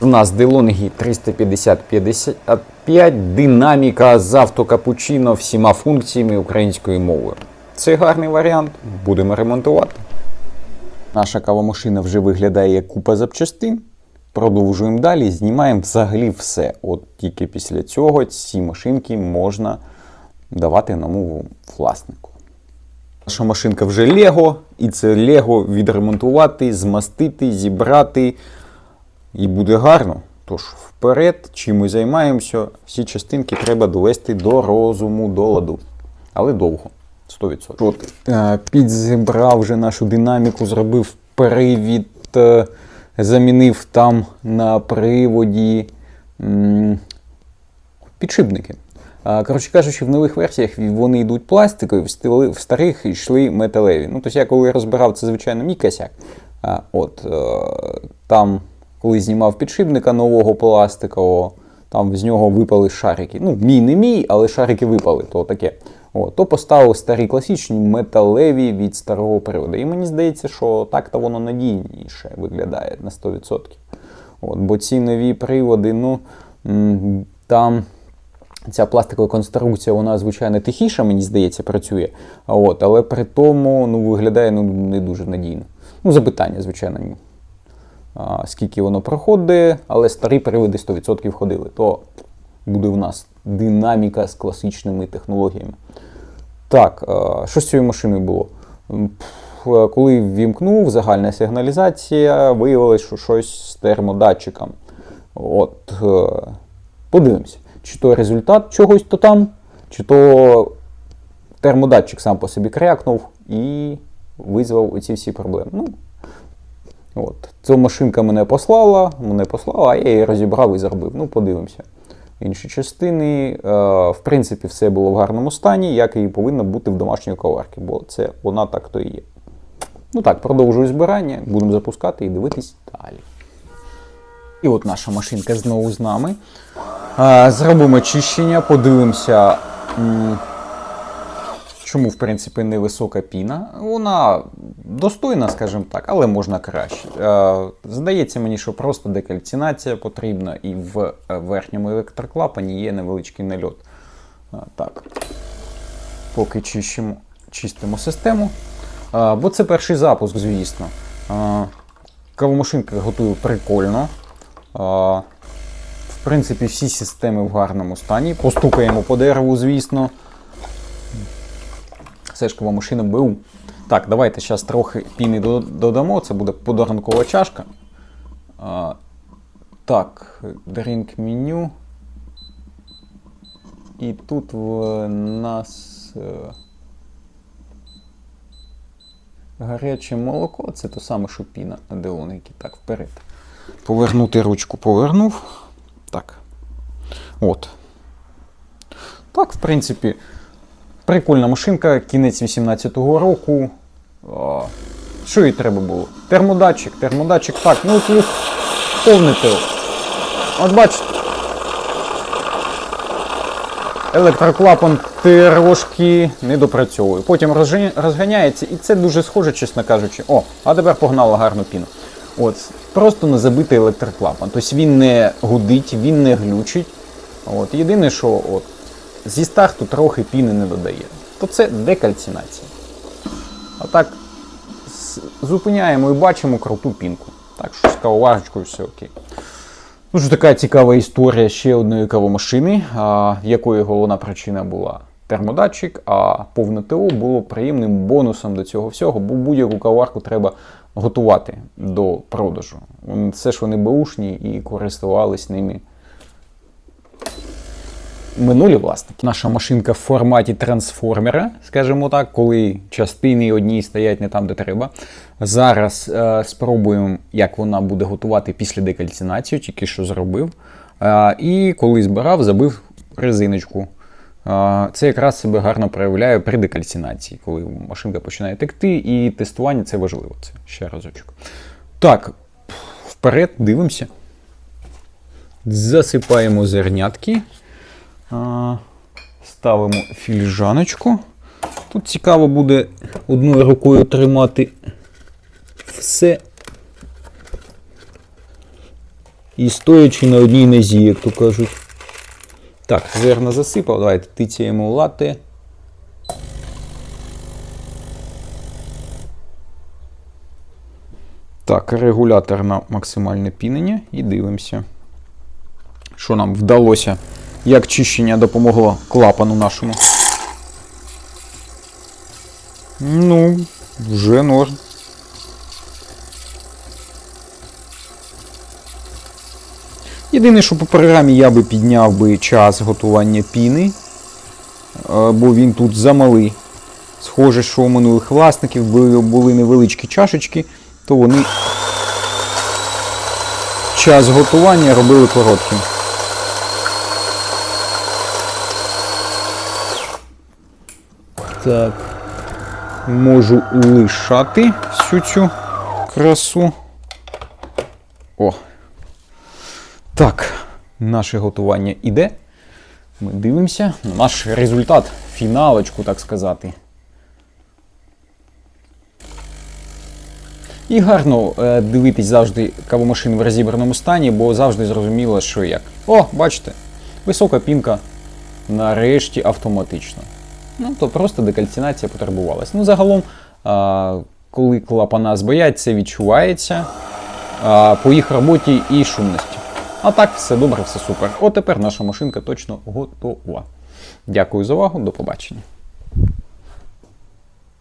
У нас DeLonghi 350-55, динаміка з автокапучино всіма функціями українською мовою. Це гарний варіант, будемо ремонтувати. Наша кавомашина вже виглядає як купа запчастин. Продовжуємо далі, знімаємо взагалі все. От тільки після цього ці машинки можна давати новому власнику. Наша машинка вже Лего, і це Лего відремонтувати, змастити, зібрати. І буде гарно. Тож вперед, чим ми займаємося, всі частинки треба довести до розуму, до ладу. Але довго. 100%. От, е, підзібрав вже нашу динаміку, зробив привід, е, замінив там на приводі підшипники. Коротше кажучи, в нових версіях вони йдуть пластикові, в старих йшли металеві. Ну, тобто я коли розбирав, це звичайно мій косяк. От, е, там, коли знімав підшипника нового пластикового, там з нього випали шарики. Ну, мій не мій, але шарики випали, то таке. О, то поставив старі класичні металеві від старого приводу. І мені здається, що так-то воно надійніше виглядає на 100%. От, бо ці нові приводи, ну там ця пластикова конструкція, вона, звичайно, тихіша, мені здається, працює. От, але при тому ну, виглядає ну, не дуже надійно. Ну, запитання, звичайно, ні. Скільки воно проходить, але старі приводи 100% ходили. То буде в нас динаміка з класичними технологіями. Так, що з цією машиною було? Коли ввімкнув, загальна сигналізація, виявилось, що щось з термодатчиком. От, е, подивимося, чи то результат чогось то там, чи то термодатчик сам по собі крякнув і визвав оці всі проблеми. Ну, От. Ця машинка мене послала, мене послала, а я її розібрав і зробив. Ну, подивимося. Інші частини, е, в принципі, все було в гарному стані, як і повинно бути в домашньої коварки, бо це вона так то і є. Ну так, продовжую збирання, будемо запускати і дивитись далі. І от наша машинка знову з нами. Е, Зробимо чищення, подивимося, чому, в принципі, невисока піна. Вона достойна, скажімо так, але можна краще. Е, Здається мені, що просто декальцинація потрібна, і в е, верхньому електроклапані є невеличкий нальот. Е, Так. Поки чищимо, чистимо систему. Бо це перший запуск, звісно. Кавомашинка готую прикольно. В принципі, всі системи в гарному стані. Постукаємо по дереву, звісно. Все ж машина БУ. Так, давайте зараз трохи піни додамо. Це буде подарункова чашка. А, так, drink меню. І тут в нас е, гаряче молоко. Це то саме, що піна на Делоники. Так, вперед. Повернути ручку повернув. Так. От. Так, в принципі, прикольна машинка, кінець 18-го року. Що їй треба було? Термодатчик, термодатчик, так, ну плюс повне ТО. От бачите. Електроклапан трошки не допрацьовує. Потім розганяється, і це дуже схоже, чесно кажучи. О, а тепер погнала гарну піну. От, просто не забитий електроклапан. Тобто він не гудить, він не глючить. От, єдине, що от, зі старту трохи піни не додає. То це декальцинація. А так зупиняємо і бачимо круту пінку. Так що з кавоварочкою все окей. Дуже така цікава історія ще одної кавомашини, якої головна причина була термодатчик, а повне ТО було приємним бонусом до цього всього, бо будь-яку каварку треба готувати до продажу. Це ж вони беушні і користувались ними минулі власники. Наша машинка в форматі трансформера, скажімо так, коли частини одні стоять не там, де треба. Зараз е, спробуємо, як вона буде готувати після декальцинації, тільки що зробив. Е, і коли збирав, забив резиночку. Е, Це якраз себе гарно проявляє при декальцинації, коли машинка починає текти, і тестування це важливо. Це ще разочок. Так, вперед, дивимося. Засипаємо зернятки. Ставимо фільжаночку. Тут цікаво буде одною рукою тримати все. і стоячи на одній нозі, як то кажуть. Так, зерна засипав, давайте тицяємо лати. Так, регулятор на максимальне пінення і дивимося. Що нам вдалося? Як чищення допомогло клапану нашому? Ну, вже норм. Єдине, що по програмі я би підняв би час готування піни, е, бо він тут замалий. Схоже, що у минулих власників були, були невеличкі чашечки, то вони час готування робили коротким. Так. Можу лишати всю цю красу. О. Так, наше готування іде. Ми дивимося на наш результат, фіналочку, так сказати. І гарно е, дивитись завжди кавомашин в розібраному стані, бо завжди зрозуміло, що як. О, бачите, висока пінка нарешті автоматично. Ну, то просто декальцинація потребувалась. Ну, загалом, а, коли клапана збоять, це відчувається а, по їх роботі і шумності. А так, все добре, все супер. От тепер наша машинка точно готова. Дякую за увагу, до побачення.